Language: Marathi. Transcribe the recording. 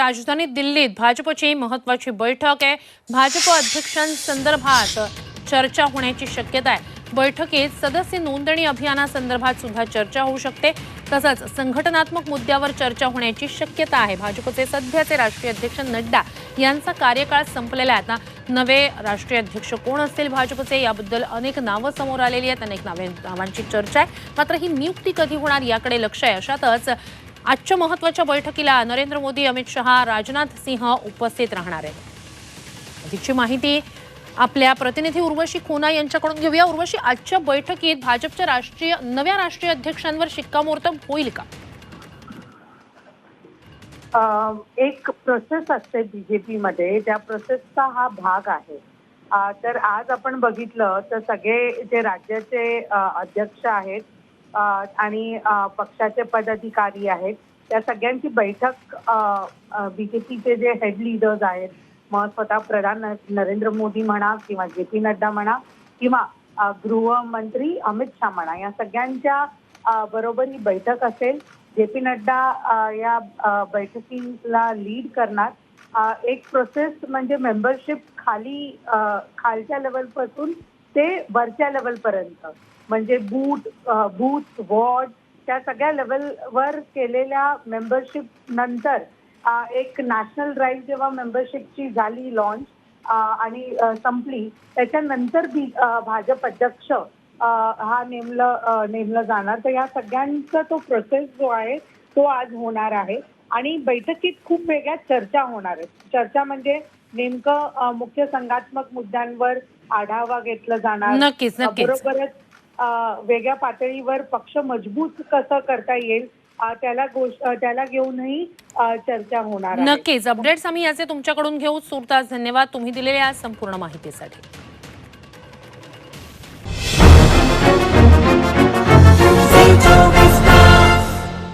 राजधानी दिल्लीत भाजपची महत्वाची बैठक आहे. भाजप अध्यक्षांसंदर्भात चर्चा होण्याची शक्यता आहे. बैठकीत सदस्य नोंदणी अभियानासंदर्भात सुद्धा चर्चा होऊ शकते. तसंच संघटनात्मक मुद्द्यावर चर्चा होण्याची शक्यता आहे. भाजपचे सध्याचे राष्ट्रीय अध्यक्ष नड्डा यांचा कार्यकाळ संपलेला आहे. आता नवे राष्ट्रीय अध्यक्ष कोण असतील भाजपचे याबद्दल अनेक नावं समोर आलेली आहेत. अनेक नावे नावांची चर्चा आहे. मात्र ही नियुक्ती कधी होणार याकडे लक्ष आहे. अशातच आजच्या महत्त्वाच्या बैठकीला नरेंद्र मोदी अमित शहा राजनाथ सिंह उपस्थित राहणार आहेत. अधिकची माहिती आपल्या प्रतिनिधी उर्वशी खोना यांच्याकडून घेऊया. उर्वशी आजच्या बैठकीत भाजपच्या राष्ट्रीय नव्या राष्ट्रीय अध्यक्षांवर शिक्कामोर्तब होईल का? एक प्रोसेस असते बीजेपी मध्ये. त्या प्रोसेसचा हा भाग आहे. तर आज आपण बघितलं तर सगळे जे राज्याचे अध्यक्ष आहेत आणि पक्षाचे पदाधिकारी आहेत. त्या सगळ्यांची बैठक बीजेपीचे जे हेड लिडर्स आहेत मग स्वतः प्रधान नरेंद्र मोदी म्हणा किंवा जे पी नड्डा म्हणा किंवा गृहमंत्री अमित शहा म्हणा या सगळ्यांच्या बरोबर ही बैठक असेल. जे पी नड्डा या बैठकीला लीड करणार. एक प्रोसेस म्हणजे मेंबरशिप खाली खालच्या लेवलपासून ते वरच्या लेवलपर्यंत म्हणजे बूट बूथ वॉर्ड त्या सगळ्या लेवलवर केलेल्या मेंबरशिप नंतर एक नॅशनल ड्राईव्ह जेव्हा मेंबरशिपची झाली लॉन्च आणि संपली त्याच्यानंतर बी भाजप अध्यक्ष हा नेमलं नेमलं जाणार. तर या सगळ्यांचा तो प्रोसेस जो आहे तो आज होणार आहे. आणि बैठकीत खूप वेगळ्या चर्चा होणार आहेत. चर्चा म्हणजे नेमकं मुख्य संघात्मक मुद्द्यांवर आढावा घेतला जाणार. नक्कीच बरोबरच वेगळ्या पातळीवर पक्ष मजबूत कसं करता येईल त्याला गोष्ट त्याला घेऊनही चर्चा होणार नक्कीच. अपडेट्स आम्ही याचे तुमच्याकडून घेऊ. सुरतास धन्यवाद. तुम्ही दिलेल्या संपूर्ण माहितीसाठी.